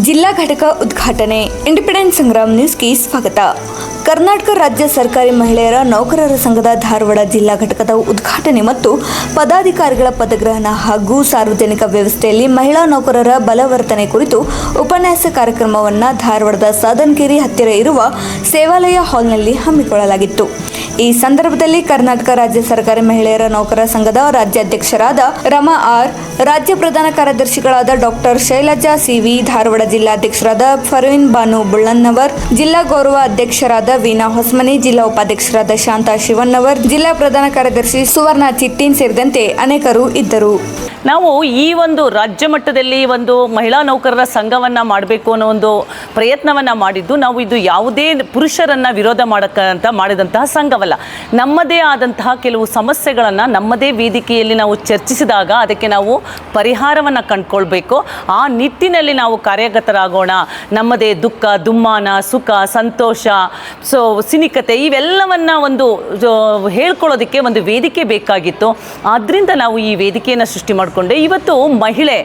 ಜಿಲ್ಲಾ ಘಟಕ ಉದ್ಘಾಟನೆ ಇಂಡಿಪೆಂಡೆಂಟ್ ಸಂಗ್ರಾಮ್ ನ್ಯೂಸ್ಗೆ ಸ್ವಾಗತ. ಕರ್ನಾಟಕ ರಾಜ್ಯ ಸರ್ಕಾರಿ ಮಹಿಳೆಯರ ನೌಕರರ ಸಂಘದ ಧಾರವಾಡ ಜಿಲ್ಲಾ ಘಟಕದ ಉದ್ಘಾಟನೆ ಮತ್ತು ಪದಾಧಿಕಾರಿಗಳ ಪದಗ್ರಹಣ ಹಾಗೂ ಸಾರ್ವಜನಿಕ ವ್ಯವಸ್ಥೆಯಲ್ಲಿ ಮಹಿಳಾ ನೌಕರರ ಬಲವರ್ತನೆ ಕುರಿತು ಉಪನ್ಯಾಸ ಕಾರ್ಯಕ್ರಮವನ್ನು ಧಾರವಾಡದ ಸಾಧನಕೇರಿ ಹತ್ತಿರ ಇರುವ ಸೇವಾಲಯ ಹಾಲ್ನಲ್ಲಿ ಹಮ್ಮಿಕೊಳ್ಳಲಾಗಿತ್ತು. ಈ ಸಂದರ್ಭದಲ್ಲಿ ಕರ್ನಾಟಕ ರಾಜ್ಯ ಸರ್ಕಾರಿ ಮಹಿಳೆಯರ ನೌಕರರ ಸಂಘದ ರಾಜ್ಯಾಧ್ಯಕ್ಷರಾದ ರಮಾ ಆರ್, ರಾಜ್ಯ ಪ್ರಧಾನ ಕಾರ್ಯದರ್ಶಿಗಳಾದ doctor Shailaja C V Dharwad ಜಿಲ್ಲಾಧ್ಯಕ್ಷರಾದ Parveen Banu Bullannavar, ಜಿಲ್ಲಾ ಗೌರವ ಅಧ್ಯಕ್ಷರಾದ ವೀಣಾ ಹೊಸಮನಿ, ಜಿಲ್ಲಾ ಉಪಾಧ್ಯಕ್ಷರಾದ ಶಾಂತಾ ಶಿವಣ್ಣವರ್, ಜಿಲ್ಲಾ ಪ್ರಧಾನ ಕಾರ್ಯದರ್ಶಿ ಸುವರ್ಣ ಚಿಟ್ಟಿನ್ ಸೇರಿದಂತೆ ಅನೇಕರು ಇದ್ದರು. ನಾವು ಈ ಒಂದು ರಾಜ್ಯ ಮಟ್ಟದಲ್ಲಿ ಒಂದು ಮಹಿಳಾ ನೌಕರರ ಸಂಘವನ್ನ ಮಾಡಬೇಕು ಅನ್ನೋ ಒಂದು ಪ್ರಯತ್ನವನ್ನ ಮಾಡಿದ್ದು, ನಾವು ಇದು ಯಾವುದೇ ಪುರುಷರನ್ನ ವಿರೋಧ ಮಾಡಕ್ಕಂತ ಮಾಡಿದಂತಹ ಸಂಘವಲ್ಲ. ನಮ್ಮದೇ ಆದಂತಹ ಕೆಲವು ಸಮಸ್ಯೆಗಳನ್ನು ನಮ್ಮದೇ ವೇದಿಕೆಯಲ್ಲಿ ನಾವು ಚರ್ಚಿಸಿದಾಗ ಅದಕ್ಕೆ ನಾವು ಪರಿಹಾರವನ್ನು ಕಂಡುಕೊಳ್ಬೇಕು. ಆ ನಿಟ್ಟಿನಲ್ಲಿ ನಾವು ಕಾರ್ಯಗತರಾಗೋಣ. ನಮ್ಮದೇ ದುಃಖ, ದುಮ್ಮಾನ, ಸುಖ, ಸಂತೋಷ ಸೊ ಸಿನಿಕತೆ ಇವೆಲ್ಲವನ್ನ ಒಂದು ಹೇಳ್ಕೊಳ್ಳೋದಕ್ಕೆ ಒಂದು ವೇದಿಕೆ ಬೇಕಾಗಿತ್ತು. ಆದ್ದರಿಂದ ನಾವು ಈ ವೇದಿಕೆಯನ್ನು ಸೃಷ್ಟಿ ಮಾಡಿಕೊಂಡೆ. ಇವತ್ತು ಮಹಿಳೆ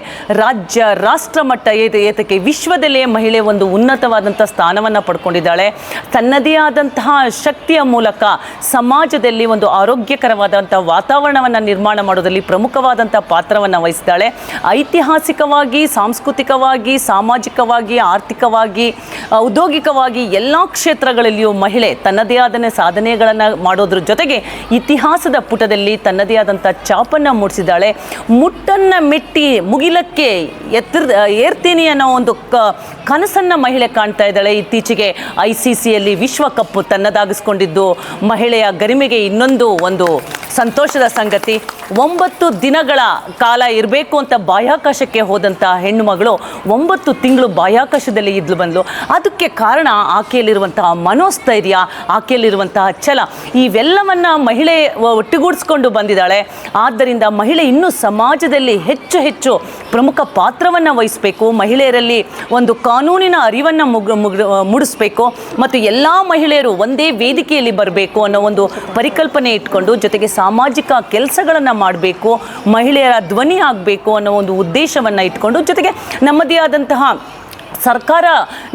ರಾಜ್ಯ ರಾಷ್ಟ್ರ ಮಟ್ಟ ಏತಕ್ಕೆ ವಿಶ್ವದಲ್ಲೇ ಮಹಿಳೆ ಒಂದು ಉನ್ನತವಾದಂಥ ಸ್ಥಾನವನ್ನು ಪಡ್ಕೊಂಡಿದ್ದಾಳೆ. ತನ್ನದೇ ಆದಂತಹ ಶಕ್ತಿಯ ಮೂಲಕ ಸಮಾಜದಲ್ಲಿ ಒಂದು ಆರೋಗ್ಯಕರವಾದಂಥ ವಾತಾವರಣವನ್ನು ನಿರ್ಮಾಣ ಮಾಡೋದರಲ್ಲಿ ಪ್ರಮುಖವಾದಂಥ ಪಾತ್ರವನ್ನು ವಹಿಸಿದ್ದಾಳೆ ಐತಿಹಾಸಿಕವಾಗಿ, ಸಾಂಸ್ಕೃತಿಕವಾಗಿ, ಸಾಮಾಜಿಕವಾಗಿ, ಆರ್ಥಿಕವಾಗಿ, ಔದ್ಯೋಗಿಕವಾಗಿ ಎಲ್ಲ ಕ್ಷೇತ್ರಗಳಲ್ಲಿಯೂ ಮಹಿಳೆ ತನ್ನದೇ ಆದ ಸಾಧನೆಗಳನ್ನು ಮಾಡೋದ್ರ ಜೊತೆಗೆ ಇತಿಹಾಸದ ಪುಟದಲ್ಲಿ ತನ್ನದೇ ಆದಂಥ ಚಾಪನ್ನು ಮೂಡಿಸಿದ್ದಾಳೆ. ಮುಟ್ಟನ್ನು ಮೆಟ್ಟಿ ಮುಗಿಲಕ್ಕೆ ಎತ್ತರ ಏರ್ತೀನಿ ಅನ್ನೋ ಒಂದು ಕ ಕನಸನ್ನು ಮಹಿಳೆ ಕಾಣ್ತಾ ಇದ್ದಾಳೆ. ಇತ್ತೀಚೆಗೆ ಐ ಸಿ ಸಿಯಲ್ಲಿ ವಿಶ್ವಕಪ್ ತನ್ನದಾಗಿಸ್ಕೊಂಡಿದ್ದು ಮಹಿಳೆಯ ಗರಿಮೆಗೆ ಇನ್ನೊಂದು ಒಂದು ಸಂತೋಷದ ಸಂಗತಿ. ಒಂಬತ್ತು ದಿನಗಳ ಕಾಲ ಇರಬೇಕು ಅಂತ ಬಾಹ್ಯಾಕಾಶಕ್ಕೆ ಹೋದಂಥ ಹೆಣ್ಣು ಮಗಳು ಒಂಬತ್ತು ತಿಂಗಳು ಬಾಹ್ಯಾಕಾಶದಲ್ಲಿ ಇದ್ಲು ಬಂದಳು ಅದಕ್ಕೆ ಕಾರಣ ಆಕೆಯಲ್ಲಿರುವಂತಹ ಮನೋಸ್ಥೈರ್ಯ, ಆಕೆಯಲ್ಲಿರುವಂತಹ ಛಲ, ಇವೆಲ್ಲವನ್ನು ಮಹಿಳೆ ಒಟ್ಟುಗೂಡಿಸ್ಕೊಂಡು ಬಂದಿದ್ದಾಳೆ. ಆದ್ದರಿಂದ ಮಹಿಳೆ ಇನ್ನೂ ಸಮಾಜದಲ್ಲಿ ಹೆಚ್ಚು ಹೆಚ್ಚು ಪ್ರಮುಖ ಪಾತ್ರವನ್ನು ವಹಿಸಬೇಕು. ಮಹಿಳೆಯರಲ್ಲಿ ಒಂದು ಕಾನೂನಿನ ಅರಿವನ್ನು ಮುಗ್ ಮತ್ತು ಎಲ್ಲ ಮಹಿಳೆಯರು ಒಂದೇ ವೇದಿಕೆಯಲ್ಲಿ ಬರಬೇಕು ಅನ್ನೋ ಒಂದು ಪರಿಕಲ್ಪನೆ ಇಟ್ಕೊಂಡು ಜೊತೆಗೆ ಸಾಮಾಜಿಕ ಕೆಲಸಗಳನ್ನು ಮಾಡಬೇಕು ಮಹಿಳೆಯರ ಧ್ವನಿ ಆಗಬೇಕು ಅನ್ನೋ ಒಂದು ಉದ್ದೇಶವನ್ನು ಇಟ್ಕೊಂಡು ಜೊತೆಗೆ ನಮ್ಮದೇ ಆದಂತಹ ಸರ್ಕಾರ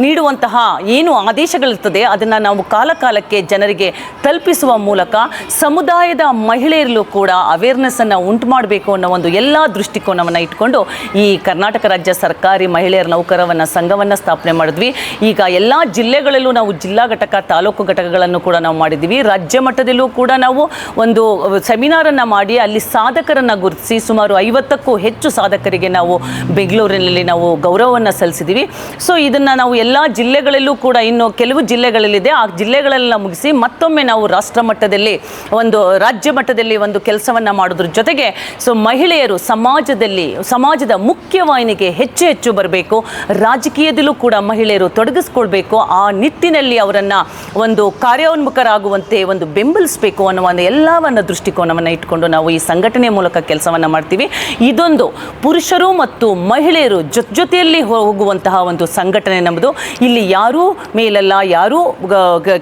ನೀಡುವಂತಹ ಏನು ಆದೇಶಗಳಿರ್ತದೆ, ಅದನ್ನು ನಾವು ಕಾಲಕಾಲಕ್ಕೆ ಜನರಿಗೆ ತಲುಪಿಸುವ ಮೂಲಕ ಸಮುದಾಯದ ಮಹಿಳೆಯರಲ್ಲೂ ಕೂಡ ಅವೇರ್ನೆಸ್ಸನ್ನು ಉಂಟು ಮಾಡಬೇಕು ಅನ್ನೋ ಒಂದು ಎಲ್ಲ ದೃಷ್ಟಿಕೋನವನ್ನು ಇಟ್ಕೊಂಡು ಈ ಕರ್ನಾಟಕ ರಾಜ್ಯ ಸರ್ಕಾರಿ ಮಹಿಳೆಯರ ನೌಕರವನ್ನ ಸಂಘವನ್ನು ಸ್ಥಾಪನೆ ಮಾಡಿದ್ವಿ. ಈಗ ಎಲ್ಲ ಜಿಲ್ಲೆಗಳಲ್ಲೂ ನಾವು ಜಿಲ್ಲಾ ಘಟಕ, ತಾಲೂಕು ಘಟಕಗಳನ್ನು ಕೂಡ ನಾವು ಮಾಡಿದ್ದೀವಿ. ರಾಜ್ಯ ಮಟ್ಟದಲ್ಲೂ ಕೂಡ ನಾವು ಒಂದು ಸೆಮಿನಾರನ್ನು ಮಾಡಿ ಅಲ್ಲಿ ಸಾಧಕರನ್ನು ಗುರುತಿಸಿ ಸುಮಾರು ಐವತ್ತಕ್ಕೂ ಹೆಚ್ಚು ಸಾಧಕರಿಗೆ ನಾವು ಬೆಂಗಳೂರಿನಲ್ಲಿ ನಾವು ಗೌರವವನ್ನು ಸಲ್ಲಿಸಿದ್ದೀವಿ. ಸೊ ಇದನ್ನು ನಾವು ಎಲ್ಲ ಜಿಲ್ಲೆಗಳಲ್ಲೂ ಕೂಡ ಇನ್ನು ಕೆಲವು ಜಿಲ್ಲೆಗಳಲ್ಲಿದೆ. ಆ ಜಿಲ್ಲೆಗಳೆಲ್ಲ ಮುಗಿಸಿ ಮತ್ತೊಮ್ಮೆ ನಾವು ರಾಷ್ಟ್ರ ಮಟ್ಟದಲ್ಲಿ ಒಂದು, ರಾಜ್ಯ ಮಟ್ಟದಲ್ಲಿ ಒಂದು ಕೆಲಸವನ್ನು ಮಾಡೋದ್ರ ಜೊತೆಗೆ ಸೊ ಮಹಿಳೆಯರು ಸಮಾಜದಲ್ಲಿ, ಸಮಾಜದ ಮುಖ್ಯವಾಹಿನಿಗೆ ಹೆಚ್ಚು ಹೆಚ್ಚು ಬರಬೇಕು. ರಾಜಕೀಯದಲ್ಲೂ ಕೂಡ ಮಹಿಳೆಯರು ತೊಡಗಿಸ್ಕೊಳ್ಬೇಕು. ಆ ನಿಟ್ಟಿನಲ್ಲಿ ಅವರನ್ನು ಒಂದು ಕಾರ್ಯೋನ್ಮುಖರಾಗುವಂತೆ ಒಂದು ಬೆಂಬಲಿಸಬೇಕು ಅನ್ನುವ ಒಂದು ಎಲ್ಲವನ್ನು ದೃಷ್ಟಿಕೋನವನ್ನು ಇಟ್ಕೊಂಡು ನಾವು ಈ ಸಂಘಟನೆ ಮೂಲಕ ಕೆಲಸವನ್ನು ಮಾಡ್ತೀವಿ. ಇದೊಂದು ಪುರುಷರು ಮತ್ತು ಮಹಿಳೆಯರು ಜೊತೆ ಜೊತೆಯಲ್ಲಿ ಹೋಗುವಂತಹ ಒಂದು ಸಂಘಟನೆ ನಮ್ಮದು. ಇಲ್ಲಿ ಯಾರೂ ಮೇಲಲ್ಲ, ಯಾರೂ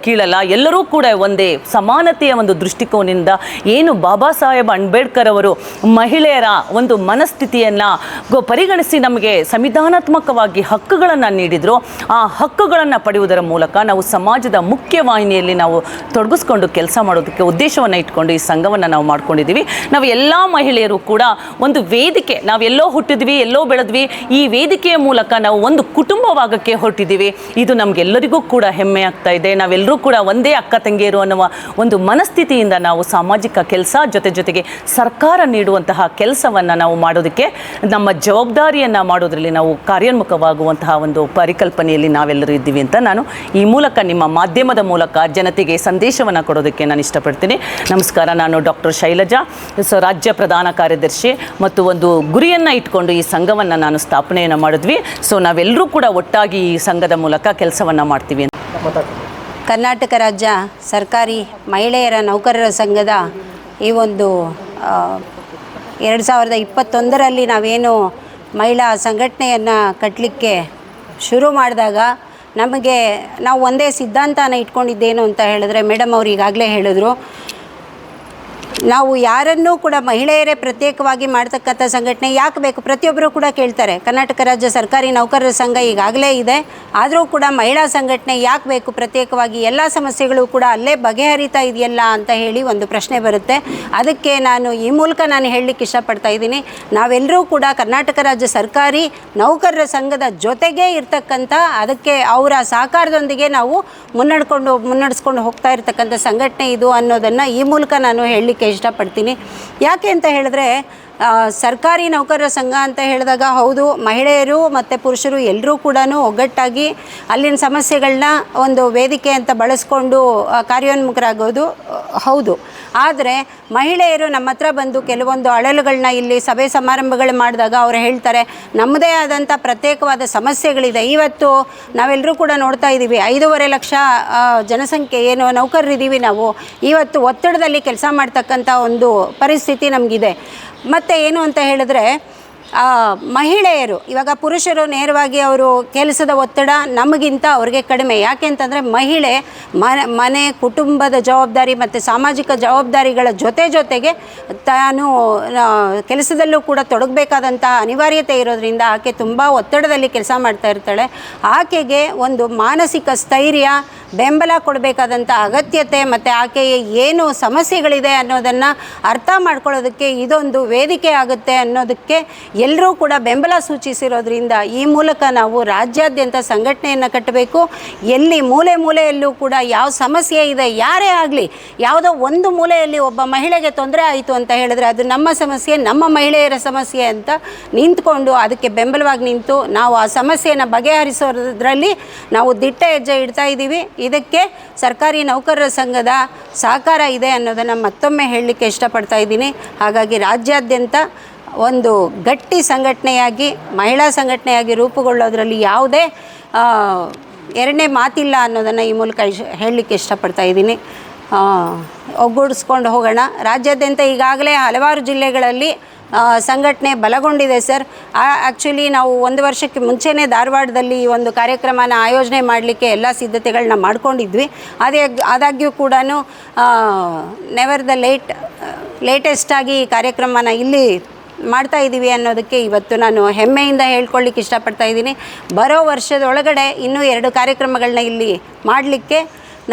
ಕೀಳಲ್ಲ, ಎಲ್ಲರೂ ಕೂಡ ಒಂದೇ ಸಮಾನತೆಯ ಒಂದು ದೃಷ್ಟಿಕೋನದಿಂದ ಏನು ಬಾಬಾ ಸಾಹೇಬ್ ಅಂಬೇಡ್ಕರ್ ಅವರು ಮಹಿಳೆಯರ ಒಂದು ಮನಸ್ಥಿತಿಯನ್ನು ಪರಿಗಣಿಸಿ ನಮಗೆ ಸಂವಿಧಾನಾತ್ಮಕವಾಗಿ ಹಕ್ಕುಗಳನ್ನು ನೀಡಿದ್ರು. ಆ ಹಕ್ಕುಗಳನ್ನು ಪಡೆಯುವುದರ ಮೂಲಕ ನಾವು ಸಮಾಜದ ಮುಖ್ಯವಾಹಿನಿಯಲ್ಲಿ ನಾವು ತೊಡಗಿಸ್ಕೊಂಡು ಕೆಲಸ ಮಾಡೋದಕ್ಕೆ ಉದ್ದೇಶವನ್ನು ಇಟ್ಕೊಂಡು ಈ ಸಂಘವನ್ನು ನಾವು ಮಾಡ್ಕೊಂಡಿದ್ದೀವಿ. ನಾವು ಎಲ್ಲ ಮಹಿಳೆಯರು ಕೂಡ ಒಂದು ವೇದಿಕೆ, ನಾವೆಲ್ಲೋ ಹುಟ್ಟಿದ್ವಿ, ಎಲ್ಲೋ ಬೆಳೆದ್ವಿ, ಈ ವೇದಿಕೆಯ ಮೂಲಕ ನಾವು ಒಂದು ಕುಟುಂಬವಾಗಕ್ಕೆ ಹೊರಟಿದ್ದೀವಿ. ಇದು ನಮಗೆಲ್ಲರಿಗೂ ಕೂಡ ಹೆಮ್ಮೆ ಆಗ್ತಾ ಇದೆ. ನಾವೆಲ್ಲರೂ ಕೂಡ ಒಂದೇ ಅಕ್ಕ ತಂಗಿಯರು ಅನ್ನುವ ಒಂದು ಮನಸ್ಥಿತಿಯಿಂದ ನಾವು ಸಾಮಾಜಿಕ ಕೆಲಸ ಜೊತೆ ಜೊತೆಗೆ ಸರ್ಕಾರ ನೀಡುವಂತಹ ಕೆಲಸವನ್ನು ನಾವು ಮಾಡೋದಕ್ಕೆ, ನಮ್ಮ ಜವಾಬ್ದಾರಿಯನ್ನು ಮಾಡೋದರಲ್ಲಿ ನಾವು ಕಾರ್ಯೋನ್ಮುಖವಾಗುವಂತಹ ಒಂದು ಪರಿಕಲ್ಪನೆಯಲ್ಲಿ ನಾವೆಲ್ಲರೂ ಇದ್ದೀವಿ ಅಂತ ನಾನು ಈ ಮೂಲಕ ನಿಮ್ಮ ಮಾಧ್ಯಮದ ಮೂಲಕ ಜನತೆಗೆ ಸಂದೇಶವನ್ನು ಕೊಡೋದಕ್ಕೆ ನಾನು ಇಷ್ಟಪಡ್ತೀನಿ. ನಮಸ್ಕಾರ, ನಾನು ಡಾಕ್ಟರ್ ಶೈಲಜಾ, ಸೊ ರಾಜ್ಯ ಪ್ರಧಾನ ಕಾರ್ಯದರ್ಶಿ ಮತ್ತು ಒಂದು ಗುರಿಯನ್ನು ಇಟ್ಕೊಂಡು ಈ ಸಂಘವನ್ನು ನಾನು ಸ್ಥಾಪನೆಯನ್ನು ಮಾಡಿದ್ವಿ. ಸೊ ನಾವೆಲ್ಲರೂ ಕೂಡ ಒಟ್ಟಾಗಿ ಈ ಸಂಘದ ಮೂಲಕ ಕೆಲಸವನ್ನು ಮಾಡ್ತೀವಿ ಅಂತ. ಕರ್ನಾಟಕ ರಾಜ್ಯ ಸರ್ಕಾರಿ ಮಹಿಳೆಯರ ನೌಕರರ ಸಂಘದ ಈ ಒಂದು ಎರಡು ಸಾವಿರದ ಇಪ್ಪತ್ತೊಂದರಲ್ಲಿ ನಾವೇನು ಮಹಿಳಾ ಸಂಘಟನೆಯನ್ನು ಕಟ್ಟಲಿಕ್ಕೆ ಶುರು ಮಾಡಿದಾಗ ನಮಗೆ ನಾವು ಒಂದೇ ಸಿದ್ಧಾಂತನ ಇಟ್ಕೊಂಡಿದ್ದೇನು ಅಂತ ಹೇಳಿದ್ರೆ ಮೇಡಮ್ ಅವರು ಈಗಾಗಲೇ ಹೇಳಿದ್ರು. ನಾವು ಯಾರನ್ನೂ ಕೂಡ ಮಹಿಳೆಯರೇ ಪ್ರತ್ಯೇಕವಾಗಿ ಮಾಡ್ತಕ್ಕಂಥ ಸಂಘಟನೆ ಯಾಕೆ ಬೇಕು? ಪ್ರತಿಯೊಬ್ಬರು ಕೂಡ ಕೇಳ್ತಾರೆ. ಕರ್ನಾಟಕ ರಾಜ್ಯ ಸರ್ಕಾರಿ ನೌಕರರ ಸಂಘ ಈಗಾಗಲೇ ಇದೆ. ಆದರೂ ಕೂಡ ಮಹಿಳಾ ಸಂಘಟನೆ ಯಾಕೆ ಬೇಕು? ಪ್ರತ್ಯೇಕವಾಗಿ ಎಲ್ಲ ಸಮಸ್ಯೆಗಳು ಕೂಡ ಅಲ್ಲೇ ಬಗೆಹರಿತಾ ಇದೆಯಲ್ಲ ಅಂತ ಹೇಳಿ ಒಂದು ಪ್ರಶ್ನೆ ಬರುತ್ತೆ. ಅದಕ್ಕೆ ನಾನು ಈ ಮೂಲಕ ನಾನು ಹೇಳಲಿಕ್ಕೆ ಇಷ್ಟಪಡ್ತಾ ಇದ್ದೀನಿ. ನಾವೆಲ್ಲರೂ ಕೂಡ ಕರ್ನಾಟಕ ರಾಜ್ಯ ಸರ್ಕಾರಿ ನೌಕರರ ಸಂಘದ ಜೊತೆಗೇ ಇರ್ತಕ್ಕಂಥ, ಅದಕ್ಕೆ ಅವರ ಸಹಕಾರದೊಂದಿಗೆ ನಾವು ಮುನ್ನಡ್ಕೊಂಡು ಮುನ್ನಡೆಸ್ಕೊಂಡು ಹೋಗ್ತಾ ಇರ್ತಕ್ಕಂಥ ಸಂಘಟನೆ ಇದು ಅನ್ನೋದನ್ನು ಈ ಮೂಲಕ ನಾನು ಹೇಳಲಿಕ್ಕೆ ಇಷ್ಟಪಡ್ತೀನಿ. ಯಾಕೆ ಅಂತ ಹೇಳಿದ್ರೆ ಸರ್ಕಾರಿ ನೌಕರರ ಸಂಘ ಅಂತ ಹೇಳಿದಾಗ ಹೌದು, ಮಹಿಳೆಯರು ಮತ್ತು ಪುರುಷರು ಎಲ್ಲರೂ ಕೂಡ ಒಗ್ಗಟ್ಟಾಗಿ ಅಲ್ಲಿನ ಸಮಸ್ಯೆಗಳನ್ನ ಒಂದು ವೇದಿಕೆ ಅಂತ ಬಳಸ್ಕೊಂಡು ಕಾರ್ಯೋನ್ಮುಖರಾಗೋದು ಹೌದು. ಆದರೆ ಮಹಿಳೆಯರು ನಮ್ಮ ಹತ್ರ ಬಂದು ಕೆಲವೊಂದು ಅಳಲುಗಳನ್ನ ಇಲ್ಲಿ ಸಭೆ ಸಮಾರಂಭಗಳು ಮಾಡಿದಾಗ ಅವರು ಹೇಳ್ತಾರೆ, ನಮ್ಮದೇ ಆದಂಥ ಪ್ರತ್ಯೇಕವಾದ ಸಮಸ್ಯೆಗಳಿದೆ. ಇವತ್ತು ನಾವೆಲ್ಲರೂ ಕೂಡ ನೋಡ್ತಾ ಇದ್ದೀವಿ, ಐದೂವರೆ ಲಕ್ಷ ಜನಸಂಖ್ಯೆ ಏನು ನೌಕರರಿದ್ದೀವಿ ನಾವು, ಇವತ್ತು ಒತ್ತಡದಲ್ಲಿ ಕೆಲಸ ಮಾಡ್ತಕ್ಕಂಥ ಒಂದು ಪರಿಸ್ಥಿತಿ ನಮಗಿದೆ. ಮತ್ತು ಏನು ಅಂತ ಹೇಳಿದ್ರೆ ಮಹಿಳೆಯರು, ಇವಾಗ ಪುರುಷರು ನೇರವಾಗಿ ಅವರು ಕೆಲಸದ ಒತ್ತಡ ನಮಗಿಂತ ಅವ್ರಿಗೆ ಕಡಿಮೆ. ಯಾಕೆ ಅಂತಂದರೆ ಮಹಿಳೆ ಮನೆ ಕುಟುಂಬದ ಜವಾಬ್ದಾರಿ ಮತ್ತು ಸಾಮಾಜಿಕ ಜವಾಬ್ದಾರಿಗಳ ಜೊತೆ ಜೊತೆಗೆ ತಾನು ಕೆಲಸದಲ್ಲೂ ಕೂಡ ತೊಡಗಬೇಕಾದಂಥ ಅನಿವಾರ್ಯತೆ ಇರೋದ್ರಿಂದ ಆಕೆ ತುಂಬ ಒತ್ತಡದಲ್ಲಿ ಕೆಲಸ ಮಾಡ್ತಾ ಇರ್ತಾಳೆ. ಆಕೆಗೆ ಒಂದು ಮಾನಸಿಕ ಸ್ಥೈರ್ಯ, ಬೆಂಬಲ ಕೊಡಬೇಕಾದಂಥ ಅಗತ್ಯತೆ ಮತ್ತು ಆಕೆಯ ಏನು ಸಮಸ್ಯೆಗಳಿದೆ ಅನ್ನೋದನ್ನು ಅರ್ಥ ಮಾಡ್ಕೊಳ್ಳೋದಕ್ಕೆ ಇದೊಂದು ವೇದಿಕೆ ಆಗುತ್ತೆ ಅನ್ನೋದಕ್ಕೆ ಎಲ್ಲರೂ ಕೂಡ ಬೆಂಬಲ ಸೂಚಿಸಿರೋದ್ರಿಂದ ಈ ಮೂಲಕ ನಾವು ರಾಜ್ಯಾದ್ಯಂತ ಸಂಘಟನೆಯನ್ನು ಕಟ್ಟಬೇಕು. ಎಲ್ಲಿ ಮೂಲೆ ಮೂಲೆಯಲ್ಲೂ ಕೂಡ ಯಾವ ಸಮಸ್ಯೆ ಇದೆ, ಯಾರೇ ಆಗಲಿ, ಯಾವುದೋ ಒಂದು ಮೂಲೆಯಲ್ಲಿ ಒಬ್ಬ ಮಹಿಳೆಗೆ ತೊಂದರೆ ಆಯಿತು ಅಂತ ಹೇಳಿದ್ರೆ ಅದು ನಮ್ಮ ಸಮಸ್ಯೆ, ನಮ್ಮ ಮಹಿಳೆಯರ ಸಮಸ್ಯೆ ಅಂತ ನಿಂತ್ಕೊಂಡು ಅದಕ್ಕೆ ಬೆಂಬಲವಾಗಿ ನಿಂತು ನಾವು ಆ ಸಮಸ್ಯೆಯನ್ನು ಬಗೆಹರಿಸೋದ್ರಲ್ಲಿ ನಾವು ದಿಟ್ಟ ಹೆಜ್ಜೆ ಇಡ್ತಾ ಇದ್ದೀವಿ. ಇದಕ್ಕೆ ಸರ್ಕಾರಿ ನೌಕರರ ಸಂಘದ ಸಹಕಾರ ಇದೆ ಅನ್ನೋದನ್ನು ಮತ್ತೊಮ್ಮೆ ಹೇಳಲಿಕ್ಕೆ ಇಷ್ಟಪಡ್ತಾ ಇದ್ದೀನಿ. ಹಾಗಾಗಿ ರಾಜ್ಯಾದ್ಯಂತ ಒಂದು ಗಟ್ಟಿ ಸಂಘಟನೆಯಾಗಿ, ಮಹಿಳಾ ಸಂಘಟನೆಯಾಗಿ ರೂಪುಗೊಳ್ಳೋದ್ರಲ್ಲಿ ಯಾವುದೇ ಎರಡನೇ ಮಾತಿಲ್ಲ ಅನ್ನೋದನ್ನು ಈ ಮೂಲಕ ಹೇಳಲಿಕ್ಕೆ ಇಷ್ಟಪಡ್ತಾ ಇದ್ದೀನಿ. ಒಗ್ಗೂಡಿಸ್ಕೊಂಡು ಹೋಗೋಣ. ರಾಜ್ಯಾದ್ಯಂತ ಈಗಾಗಲೇ ಹಲವಾರು ಜಿಲ್ಲೆಗಳಲ್ಲಿ ಸಂಘಟನೆ ಬಲಗೊಂಡಿದೆ ಸರ್. ಆ್ಯಕ್ಚುಲಿ ನಾವು ಒಂದು ವರ್ಷಕ್ಕೆ ಮುಂಚೆನೇ ಧಾರವಾಡದಲ್ಲಿ ಈ ಒಂದು ಕಾರ್ಯಕ್ರಮನ ಆಯೋಜನೆ ಮಾಡಲಿಕ್ಕೆ ಎಲ್ಲ ಸಿದ್ಧತೆಗಳನ್ನ ಮಾಡ್ಕೊಂಡಿದ್ವಿ. ಅದೇ, ಆದಾಗ್ಯೂ ಕೂಡ ನೆವರ್ ದ ಲೇಟ್ ಲೇಟೆಸ್ಟಾಗಿ ಈ ಕಾರ್ಯಕ್ರಮನ ಇಲ್ಲಿ ಮಾಡ್ತಾ ಇದ್ದೀವಿ ಅನ್ನೋದಕ್ಕೆ ಇವತ್ತು ನಾನು ಹೆಮ್ಮೆಯಿಂದ ಹೇಳ್ಕೊಳ್ಳಿಕ್ಕೆ ಇಷ್ಟಪಡ್ತಾ ಇದ್ದೀನಿ. ಬರೋ ವರ್ಷದೊಳಗಡೆ ಇನ್ನೂ ಎರಡು ಕಾರ್ಯಕ್ರಮಗಳನ್ನ ಇಲ್ಲಿ ಮಾಡಲಿಕ್ಕೆ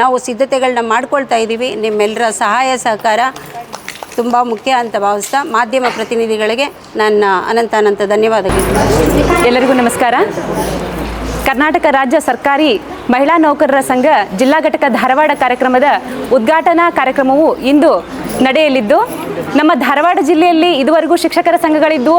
ನಾವು ಸಿದ್ಧತೆಗಳನ್ನ ಮಾಡ್ಕೊಳ್ತಾ ಇದ್ದೀವಿ ನಿಮ್ಮೆಲ್ಲರ ಸಹಾಯ, ಸಹಕಾರ ತುಂಬ ಮುಖ್ಯ ಅಂತ ಭಾವಿಸ್ತಾ ಮಾಧ್ಯಮ ಪ್ರತಿನಿಧಿಗಳಿಗೆ ನನ್ನ ಅನಂತ ಅನಂತ ಧನ್ಯವಾದಗಳು. ಎಲ್ಲರಿಗೂ ನಮಸ್ಕಾರ. ಕರ್ನಾಟಕ ರಾಜ್ಯ ಸರ್ಕಾರಿ ಮಹಿಳಾ ನೌಕರರ ಸಂಘ ಜಿಲ್ಲಾ ಘಟಕ ಧಾರವಾಡ ಕಾರ್ಯಕ್ರಮದ ಉದ್ಘಾಟನಾ ಕಾರ್ಯಕ್ರಮವು ಇಂದು ನಡೆಯಲಿದ್ದು ನಮ್ಮ ಧಾರವಾಡ ಜಿಲ್ಲೆಯಲ್ಲಿ ಇದುವರೆಗೂ ಶಿಕ್ಷಕರ ಸಂಘಗಳಿದ್ವು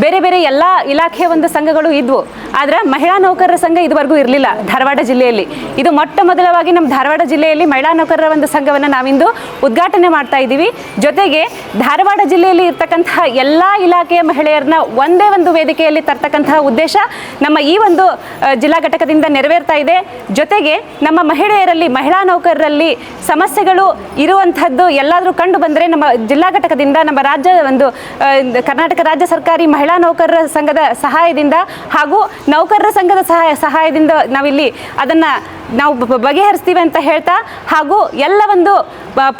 ಬೇರೆ ಬೇರೆ ಎಲ್ಲ ಇಲಾಖೆಯ ಒಂದು ಸಂಘಗಳು ಇದ್ವು. ಆದರೆ ಮಹಿಳಾ ನೌಕರರ ಸಂಘ ಇದುವರೆಗೂ ಇರಲಿಲ್ಲ ಧಾರವಾಡ ಜಿಲ್ಲೆಯಲ್ಲಿ. ಇದು ಮೊಟ್ಟ ಮೊದಲವಾಗಿ ನಮ್ಮ ಧಾರವಾಡ ಜಿಲ್ಲೆಯಲ್ಲಿ ಮಹಿಳಾ ನೌಕರರ ಒಂದು ಸಂಘವನ್ನು ನಾವಿಂದು ಉದ್ಘಾಟನೆ ಮಾಡ್ತಾ ಇದ್ದೀವಿ. ಜೊತೆಗೆ ಧಾರವಾಡ ಜಿಲ್ಲೆಯಲ್ಲಿ ಇರ್ತಕ್ಕಂತಹ ಎಲ್ಲ ಇಲಾಖೆಯ ಮಹಿಳೆಯರನ್ನ ಒಂದೇ ಒಂದು ವೇದಿಕೆಯಲ್ಲಿ ತರ್ತಕ್ಕಂತಹ ಉದ್ದೇಶ ನಮ್ಮ ಈ ಒಂದು ಜಿಲ್ಲಾ ಘಟಕದಿಂದ ನೆರವೇರ್ತಾ ಇದೆ. ಜೊತೆಗೆ ನಮ್ಮ ಮಹಿಳೆಯರಲ್ಲಿ, ಮಹಿಳಾ ನೌಕರರಲ್ಲಿ ಸಮಸ್ಯೆಗಳು ಇರುವಂಥದ್ದು ಎಲ್ಲಾದರೂ ಕಂಡು ಬಂದರೆ ನಮ್ಮ ಜಿಲ್ಲಾ ಘಟಕದಿಂದ ನಮ್ಮ ರಾಜ್ಯದ ಒಂದು ಕರ್ನಾಟಕ ರಾಜ್ಯ ಸರ್ಕಾರಿ ಮಹಿಳಾ ನೌಕರರ ಸಂಘದ ಸಹಾಯದಿಂದ ಹಾಗೂ ನೌಕರರ ಸಂಘದ ಸಹಾಯ ಸಹಾಯದಿಂದ ನಾವಿಲ್ಲಿ ಅದನ್ನು ನಾವು ಬಗೆಹರಿಸ್ತೀವಿ ಅಂತ ಹೇಳ್ತಾ, ಹಾಗೂ ಎಲ್ಲ ಒಂದು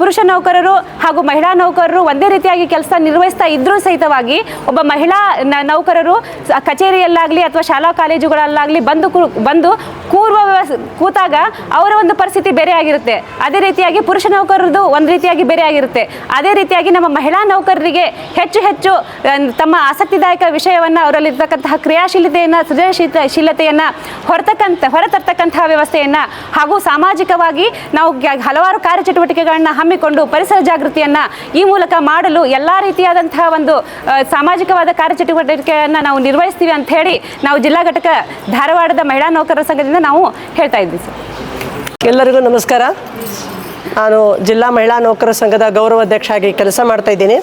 ಪುರುಷ ನೌಕರರು ಹಾಗೂ ಮಹಿಳಾ ನೌಕರರು ಒಂದೇ ರೀತಿಯಾಗಿ ಕೆಲಸ ನಿರ್ವಹಿಸ್ತಾ ಇದ್ರೂ ಸಹಿತವಾಗಿ ಒಬ್ಬ ಮಹಿಳಾ ನೌಕರರು ಕಚೇರಿಯಲ್ಲಾಗಲಿ ಅಥವಾ ಶಾಲಾ ಕಾಲೇಜುಗಳಲ್ಲಾಗಲಿ ಬಂದು ಬಂದು ಕೂರುವ ಕೂತಾಗ ಅವರ ಒಂದು ಪರಿಸ್ಥಿತಿ ಬೇರೆ ಆಗಿರುತ್ತೆ. ಅದೇ ರೀತಿಯಾಗಿ ಪುರುಷ ನೌಕರರದು ಒಂದು ರೀತಿಯಾಗಿ ಬೇರೆ ಆಗಿರುತ್ತೆ. ಅದೇ ರೀತಿಯಾಗಿ ನಮ್ಮ ಮಹಿಳಾ ನೌಕರರಿಗೆ ಹೆಚ್ಚು ಹೆಚ್ಚು ತಮ್ಮ ಆಸಕ್ತಿದಾಯಕ ವಿಷಯವನ್ನು ಅವರಲ್ಲಿರ್ತಕ್ಕಂತಹ ಕ್ರಿಯಾಶೀಲತೆಯನ್ನು ಸೃಜನಶೀಲ ಶೀಲತೆಯನ್ನು ಹೊರತಕ್ಕಂಥ ಹೊರತರ್ತಕ್ಕಂತಹ ವ್ಯವಸ್ಥೆಯನ್ನು ಹಾಗೂ ಸಾಮಾಜಿಕವಾಗಿ ನಾವು ಹಲವಾರು ಕಾರ್ಯಚಟುವಟಿಕೆಗಳನ್ನ ಹಮ್ಮಿಕೊಂಡು ಪರಿಸರ ಜಾಗೃತಿಯನ್ನು ಈ ಮೂಲಕ ಮಾಡಲು ಎಲ್ಲ ರೀತಿಯಾದಂತಹ ಒಂದು ಸಾಮಾಜಿಕವಾದ ಕಾರ್ಯಚಟುವಟಿಕೆಯನ್ನು ನಾವು ನಿರ್ವಹಿಸ್ತೀವಿ ಅಂತ ಹೇಳಿ ನಾವು ಜಿಲ್ಲಾ ಘಟಕ ಧಾರವಾಡದ ಮಹಿಳಾ ನೌಕರರ ಸಂಘದಿಂದ ನಾವು ಹೇಳ್ತಾ ಇದ್ದೀವಿ ಸರ್. ಎಲ್ಲರಿಗೂ ನಮಸ್ಕಾರ. ನಾನು ಜಿಲ್ಲಾ ಮಹಿಳಾ ನೌಕರರ ಸಂಘದ ಗೌರವಾಧ್ಯಕ್ಷ ಆಗಿ ಕೆಲಸ ಮಾಡ್ತಾ ಇದ್ದೀನಿ.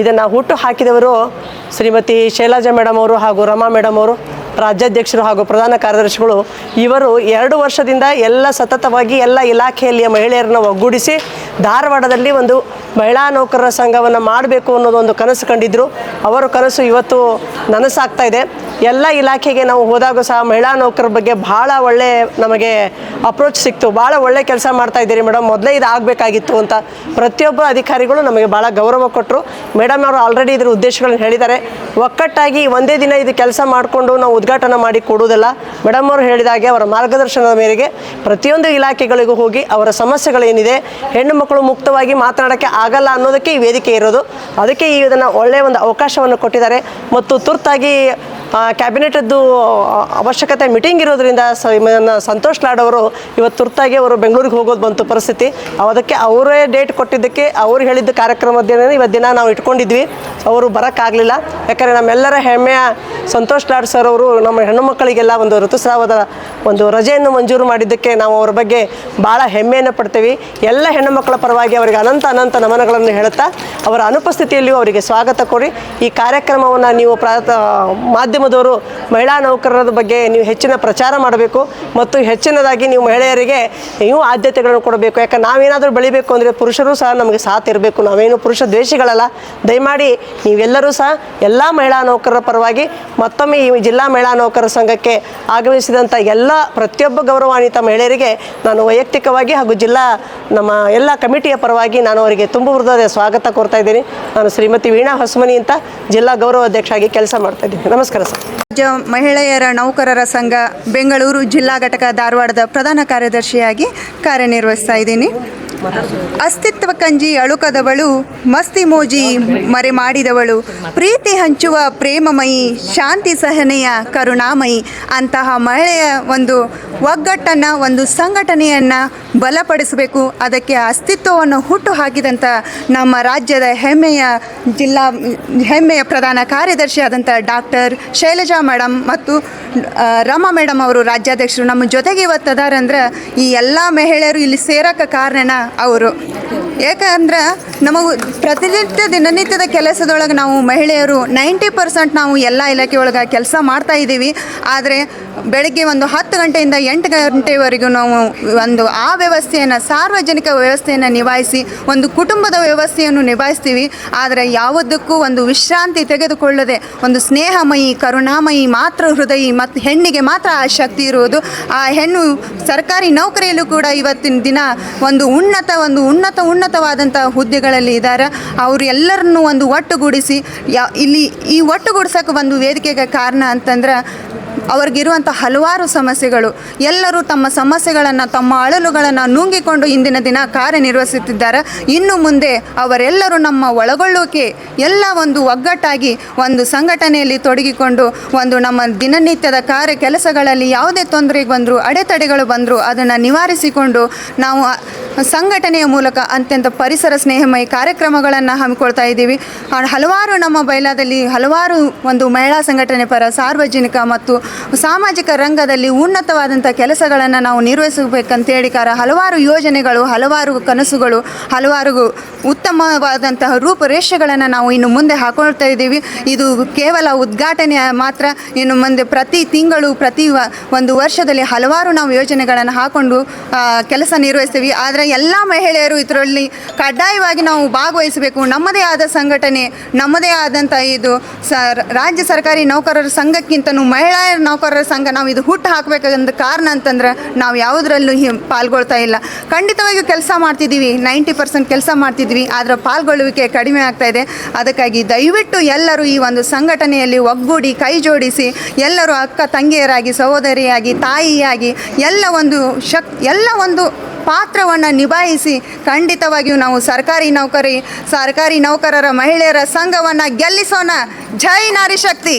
ಇದನ್ನು ಹುಟ್ಟು ಹಾಕಿದವರು ಶ್ರೀಮತಿ ಶೈಲಾಜಾ ಮೇಡಮ್ ಅವರು ಹಾಗೂ ರಮಾ ಮೇಡಮ್ ಅವರು. ರಾಜ್ಯಾಧ್ಯಕ್ಷರು ಹಾಗೂ ಪ್ರಧಾನ ಕಾರ್ಯದರ್ಶಿಗಳು ಇವರು ಎರಡು ವರ್ಷದಿಂದ ಎಲ್ಲ ಸತತವಾಗಿ ಎಲ್ಲ ಇಲಾಖೆಯಲ್ಲಿಯ ಮಹಿಳೆಯರನ್ನು ಒಗ್ಗೂಡಿಸಿ ಧಾರವಾಡದಲ್ಲಿ ಒಂದು ಮಹಿಳಾ ನೌಕರರ ಸಂಘವನ್ನು ಮಾಡಬೇಕು ಅನ್ನೋದು ಒಂದು ಕನಸು ಕಂಡಿದ್ದರು ಅವರ ಕನಸು ಇವತ್ತು ನನಸಾಗ್ತಾ ಇದೆ. ಎಲ್ಲ ಇಲಾಖೆಗೆ ನಾವು ಹೋದಾಗ ಸಹ ಮಹಿಳಾ ನೌಕರರ ಬಗ್ಗೆ ಭಾಳ ಒಳ್ಳೆ ನಮಗೆ ಅಪ್ರೋಚ್ ಸಿಕ್ತು. ಭಾಳ ಒಳ್ಳೆ ಕೆಲಸ ಮಾಡ್ತಾ ಇದ್ದೀರಿ ಮೇಡಮ್ ಮೊದಲೇ ಇದು ಆಗಬೇಕಾಗಿತ್ತು ಅಂತ ಪ್ರತಿಯೊಬ್ಬ ಅಧಿಕಾರಿಗಳು ನಮಗೆ ಭಾಳ ಗೌರವ ಕೊಟ್ಟರು ಮೇಡಮ್ ಅವರು ಆಲ್ರೆಡಿ ಇದರ ಉದ್ದೇಶಗಳನ್ನು ಹೇಳಿದ್ದಾರೆ. ಒಕ್ಕಟ್ಟಾಗಿ ಒಂದೇ ದಿನ ಇದು ಕೆಲಸ ಮಾಡಿಕೊಂಡು ನಾವು ಉದ್ಘಾಟನೆ ಮಾಡಿ ಕೊಡುವುದಿಲ್ಲ. ಮೇಡಮ್ ಅವರು ಹೇಳಿದಾಗೆ ಅವರ ಮಾರ್ಗದರ್ಶನದ ಮೇರೆಗೆ ಪ್ರತಿಯೊಂದು ಇಲಾಖೆಗಳಿಗೂ ಹೋಗಿ ಅವರ ಸಮಸ್ಯೆಗಳೇನಿದೆ, ಹೆಣ್ಣು ಮಕ್ಕಳು ಮುಕ್ತವಾಗಿ ಮಾತನಾಡೋಕ್ಕೆ ಆಗಲ್ಲ ಅನ್ನೋದಕ್ಕೆ ಈ ವೇದಿಕೆ ಇರೋದು. ಅದಕ್ಕೆ ಈ ಇದನ್ನು ಒಳ್ಳೆಯ ಒಂದು ಅವಕಾಶವನ್ನು ಕೊಟ್ಟಿದ್ದಾರೆ. ಮತ್ತು ತುರ್ತಾಗಿ ಕ್ಯಾಬಿನೆಟದ್ದು ಅವಶ್ಯಕತೆ ಮೀಟಿಂಗ್ ಇರೋದ್ರಿಂದ ಸಂತೋಷ್ ಲಾಡ್ ಅವರು ಇವತ್ತು ತುರ್ತಾಗಿ ಅವರು ಬೆಂಗಳೂರಿಗೆ ಹೋಗೋದು ಬಂತು ಪರಿಸ್ಥಿತಿ. ಅದಕ್ಕೆ ಅವರೇ ಡೇಟ್ ಕೊಟ್ಟಿದ್ದಕ್ಕೆ ಅವ್ರು ಹೇಳಿದ್ದ ಕಾರ್ಯಕ್ರಮದ ಇವತ್ತು ದಿನ ನಾವು ಇಟ್ಕೊಂಡಿದ್ವಿ. ಅವರು ಬರೋಕ್ಕಾಗಲಿಲ್ಲ. ಯಾಕಂದರೆ ನಮ್ಮೆಲ್ಲರ ಹೆಮ್ಮೆಯ ಸಂತೋಷ್ ಲಾಡ್ ಸರ್ ಅವರು ನಮ್ಮ ಹೆಣ್ಣು ಮಕ್ಕಳಿಗೆಲ್ಲ ಒಂದು ಋತುಸ್ರಾವದ ಒಂದು ರಜೆಯನ್ನು ಮಂಜೂರು ಮಾಡಿದ್ದಕ್ಕೆ ನಾವು ಅವ್ರ ಬಗ್ಗೆ ಭಾಳ ಹೆಮ್ಮೆಯನ್ನು ಪಡ್ತೀವಿ. ಎಲ್ಲ ಹೆಣ್ಣು ಮಕ್ಕಳ ಪರವಾಗಿ ಅವರಿಗೆ ಅನಂತ ಅನಂತ ನಮನಗಳನ್ನು ಹೇಳುತ್ತಾ, ಅವರ ಅನುಪಸ್ಥಿತಿಯಲ್ಲಿಯೂ ಅವರಿಗೆ ಸ್ವಾಗತ ಕೊಡಿ ಈ ಕಾರ್ಯಕ್ರಮವನ್ನು ನೀವು ಪ್ರಾತ ಮಾಧ್ಯಮದವರು ಮಹಿಳಾ ನೌಕರರ ಬಗ್ಗೆ ನೀವು ಹೆಚ್ಚಿನ ಪ್ರಚಾರ ಮಾಡಬೇಕು ಮತ್ತು ಹೆಚ್ಚಿನದಾಗಿ ನೀವು ಮಹಿಳೆಯರಿಗೆ ನೀವು ಆದ್ಯತೆಗಳನ್ನು ಕೊಡಬೇಕು. ಯಾಕಂದ್ರೆ ನಾವೇನಾದರೂ ಬೆಳಿಬೇಕು ಅಂದರೆ ಪುರುಷರು ಸಹ ನಮಗೆ ಸಾಥ್ ಇರಬೇಕು. ನಾವೇನು ಪುರುಷ ದ್ವೇಷಿಗಳಲ್ಲ. ದಯಮಾಡಿ ನೀವೆಲ್ಲರೂ ಸಹ ಎಲ್ಲ ಮಹಿಳಾ ನೌಕರರ ಪರವಾಗಿ ಮತ್ತೊಮ್ಮೆ ಈ ಜಿಲ್ಲಾ ಮಹಿಳಾ ನೌಕರರ ಸಂಘಕ್ಕೆ ಆಗಮಿಸಿದಂಥ ಎಲ್ಲ ಪ್ರತಿಯೊಬ್ಬ ಗೌರವಾನ್ವಿತ ಮಹಿಳೆಯರಿಗೆ ನಾನು ವೈಯಕ್ತಿಕವಾಗಿ ಹಾಗೂ ಜಿಲ್ಲಾ ನಮ್ಮ ಎಲ್ಲ ಕಮಿಟಿಯ ಪರವಾಗಿ ನಾನು ಅವರಿಗೆ ತುಂಬ ಹೃದಯದ ಸ್ವಾಗತ ಕೋರ್ತಾ ಇದ್ದೀನಿ. ನಾನು ಶ್ರೀಮತಿ ವೀಣಾ ಹೊಸಮನಿ ಅಂತ ಜಿಲ್ಲಾ ಗೌರವ ಅಧ್ಯಕ್ಷ ಆಗಿ ಕೆಲಸ ಮಾಡ್ತಾ ಇದ್ದೀನಿ. ನಮಸ್ಕಾರ ರಾಜ್ಯ ಮಹಿಳೆಯರ ನೌಕರರ ಸಂಘ ಬೆಂಗಳೂರು ಜಿಲ್ಲಾ ಘಟಕ ಧಾರವಾಡದ ಪ್ರಧಾನ ಕಾರ್ಯದರ್ಶಿಯಾಗಿ ಕಾರ್ಯನಿರ್ವಹಿಸ್ತಾ ಇದ್ದೀನಿ. ಅಸ್ತಿತ್ವ ಕಂಜಿ ಅಳುಕದವಳು, ಮಸ್ತಿ ಮೋಜಿ ಮರೆ ಮಾಡಿದವಳು ಪ್ರೀತಿ ಹಂಚುವ ಪ್ರೇಮಮಯಿ, ಶಾಂತಿ ಸಹನೆಯ ಕರುಣಾಮಯಿ, ಅಂತಹ ಮಹಿಳೆಯ ಒಂದು ಒಗ್ಗಟ್ಟನ್ನು, ಒಂದು ಸಂಘಟನೆಯನ್ನು ಬಲಪಡಿಸಬೇಕು, ಅದಕ್ಕೆ ಅಸ್ತಿತ್ವವನ್ನು ಹುಟ್ಟು ಹಾಕಿದಂಥ ನಮ್ಮ ರಾಜ್ಯದ ಹೆಮ್ಮೆಯ ಜಿಲ್ಲಾ, ಹೆಮ್ಮೆಯ ಪ್ರಧಾನ ಕಾರ್ಯದರ್ಶಿಯಾದಂಥ ಡಾಕ್ಟರ್ ಶೈಲಜಾ ಮೇಡಮ್ ಮತ್ತು ರಮಾ ಮೇಡಮ್ ಅವರು ರಾಜ್ಯಾಧ್ಯಕ್ಷರು ನಮ್ಮ ಜೊತೆಗೆ ಇವತ್ತು ಈ ಎಲ್ಲ ಮಹಿಳೆಯರು ಇಲ್ಲಿ ಸೇರಕ್ಕೆ ಕಾರಣ ಅವರು. ಯಾಕಂದ್ರೆ ನಮಗೆ ಪ್ರತಿನಿತ್ಯ ದಿನನಿತ್ಯದ ಕೆಲಸದೊಳಗೆ ನಾವು ಮಹಿಳೆಯರು ನೈಂಟಿ ಪರ್ಸೆಂಟ್ ನಾವು ಎಲ್ಲ ಇಲಾಖೆಯೊಳಗೆ ಕೆಲಸ ಮಾಡ್ತಾ ಇದ್ದೀವಿ. ಆದರೆ ಬೆಳಗ್ಗೆ ಒಂದು ಹತ್ತು ಗಂಟೆಯಿಂದ ಎಂಟು ಗಂಟೆವರೆಗೂ ನಾವು ಒಂದು ಆ ವ್ಯವಸ್ಥೆಯನ್ನು, ಸಾರ್ವಜನಿಕ ವ್ಯವಸ್ಥೆಯನ್ನು ನಿಭಾಯಿಸಿ, ಒಂದು ಕುಟುಂಬದ ವ್ಯವಸ್ಥೆಯನ್ನು ನಿಭಾಯಿಸ್ತೀವಿ. ಆದರೆ ಯಾವುದಕ್ಕೂ ಒಂದು ವಿಶ್ರಾಂತಿ ತೆಗೆದುಕೊಳ್ಳದೆ, ಒಂದು ಸ್ನೇಹಮಯಿ, ಕರುಣಾಮಯಿ, ಮಾತೃ ಹೃದಯಿ ಮತ್ತು ಹೆಣ್ಣಿಗೆ ಮಾತ್ರ ಆ ಶಕ್ತಿ ಇರುವುದು. ಆ ಹೆಣ್ಣು ಸರ್ಕಾರಿ ನೌಕರಿಯಲ್ಲೂ ಕೂಡ ಇವತ್ತಿನ ದಿನ ಒಂದು ಉನ್ನತ ಒಂದು ಉನ್ನತ ಉನ್ನತವಾದಂಥ ಹುದ್ದೆಗಳಲ್ಲಿ ಇದ್ದಾರೆ ಅವರು ಎಲ್ಲರನ್ನು ಒಂದು ಒಟ್ಟುಗೂಡಿಸಿ, ಯಾ, ಇಲ್ಲಿ ಈ ಒಟ್ಟುಗೂಡ್ಸೋಕೆ ಒಂದು ವೇದಿಕೆಗೆ ಕಾರಣ ಅಂತಂದ್ರೆ ಅವ್ರಿಗಿರುವಂಥ ಹಲವಾರು ಸಮಸ್ಯೆಗಳು. ಎಲ್ಲರೂ ತಮ್ಮ ಸಮಸ್ಯೆಗಳನ್ನು, ತಮ್ಮ ಅಳಲುಗಳನ್ನು ನುಂಗಿಕೊಂಡು ಇಂದಿನ ದಿನ ಕಾರ್ಯನಿರ್ವಹಿಸುತ್ತಿದ್ದಾರೆ. ಇನ್ನು ಮುಂದೆ ಅವರೆಲ್ಲರೂ ನಮ್ಮ ಒಳಗೊಳ್ಳೋಕೆ ಎಲ್ಲ ಒಂದು ಒಗ್ಗಟ್ಟಾಗಿ ಒಂದು ಸಂಘಟನೆಯಲ್ಲಿ ತೊಡಗಿಕೊಂಡು ಒಂದು ನಮ್ಮ ದಿನನಿತ್ಯದ ಕಾರ್ಯ ಕೆಲಸಗಳಲ್ಲಿ ಯಾವುದೇ ತೊಂದರೆ ಬಂದರೂ, ಅಡೆತಡೆಗಳು ಬಂದರೂ ಅದನ್ನು ನಿವಾರಿಸಿಕೊಂಡು ನಾವು ಸಂಘಟನೆಯ ಮೂಲಕ ಅತ್ಯಂತ ಪರಿಸರ ಸ್ನೇಹಮಯ ಕಾರ್ಯಕ್ರಮಗಳನ್ನು ಹಮ್ಮಿಕೊಳ್ತಾ ಇದ್ದೀವಿ. ಹಲವಾರು ನಮ್ಮ ಬೈಲಾದಲ್ಲಿ ಹಲವಾರು ಒಂದು ಮಹಿಳಾ ಸಂಘಟನೆ ಪರ ಸಾರ್ವಜನಿಕ ಮತ್ತು ಸಾಮಾಜಿಕ ರಂಗದಲ್ಲಿ ಉನ್ನತವಾದಂಥ ಕೆಲಸಗಳನ್ನು ನಾವು ನಿರ್ವಹಿಸಬೇಕಂತೇಳಿ ಕಾರ ಹಲವಾರು ಯೋಜನೆಗಳು, ಹಲವಾರು ಕನಸುಗಳು, ಹಲವಾರು ಉತ್ತಮವಾದಂತಹ ರೂಪುರೇಷೆಗಳನ್ನು ನಾವು ಇನ್ನು ಮುಂದೆ ಹಾಕೊಳ್ತಾ ಇದ್ದೀವಿ. ಇದು ಕೇವಲ ಉದ್ಘಾಟನೆ ಮಾತ್ರ. ಇನ್ನು ಮುಂದೆ ಪ್ರತಿ ತಿಂಗಳು, ಪ್ರತಿ ಒಂದು ವರ್ಷದಲ್ಲಿ ಹಲವಾರು ನಾವು ಯೋಜನೆಗಳನ್ನು ಹಾಕೊಂಡು ಕೆಲಸ ನಿರ್ವಹಿಸ್ತೀವಿ. ಆದರೆ ಎಲ್ಲ ಮಹಿಳೆಯರು ಇದರಲ್ಲಿ ಕಡ್ಡಾಯವಾಗಿ ನಾವು ಭಾಗವಹಿಸಬೇಕು. ನಮ್ಮದೇ ಆದ ಸಂಘಟನೆ, ನಮ್ಮದೇ ಆದಂಥ ಇದು ಸ, ರಾಜ್ಯ ಸರ್ಕಾರಿ ನೌಕರರ ಸಂಘಕ್ಕಿಂತಲೂ ಮಹಿಳಾ ನೌಕರರ ಸಂಘ ನಾವು ಇದು ಹುಟ್ಟು ಹಾಕಬೇಕಾದ ಕಾರಣ ಅಂತಂದ್ರೆ ನಾವು ಯಾವುದರಲ್ಲೂ ಪಾಲ್ಗೊಳ್ತಾ ಇಲ್ಲ. ಖಂಡಿತವಾಗಿಯೂ ಕೆಲಸ ಮಾಡ್ತಿದ್ದೀವಿ, ನೈಂಟಿ ಪರ್ಸೆಂಟ್ ಕೆಲಸ ಮಾಡ್ತಿದ್ವಿ, ಆದರೆ ಪಾಲ್ಗೊಳ್ಳುವಿಕೆ ಕಡಿಮೆ ಆಗ್ತಾ ಇದೆ. ಅದಕ್ಕಾಗಿ ದಯವಿಟ್ಟು ಎಲ್ಲರೂ ಈ ಒಂದು ಸಂಘಟನೆಯಲ್ಲಿ ಒಗ್ಗೂಡಿ, ಕೈ ಜೋಡಿಸಿ, ಎಲ್ಲರೂ ಅಕ್ಕ ತಂಗಿಯರಾಗಿ, ಸಹೋದರಿಯಾಗಿ, ತಾಯಿಯಾಗಿ ಎಲ್ಲ ಒಂದು ಶಕ್, ಎಲ್ಲ ಒಂದು ಪಾತ್ರವನ್ನು ನಿಭಾಯಿಸಿ ಖಂಡಿತವಾಗಿಯೂ ನಾವು ಸರ್ಕಾರಿ ನೌಕರಿ, ಸರ್ಕಾರಿ ನೌಕರರ ಮಹಿಳೆಯರ ಸಂಘವನ್ನು ಗೆಲ್ಲಿಸೋಣ. ಜೈ ನಾರಿ ಶಕ್ತಿ.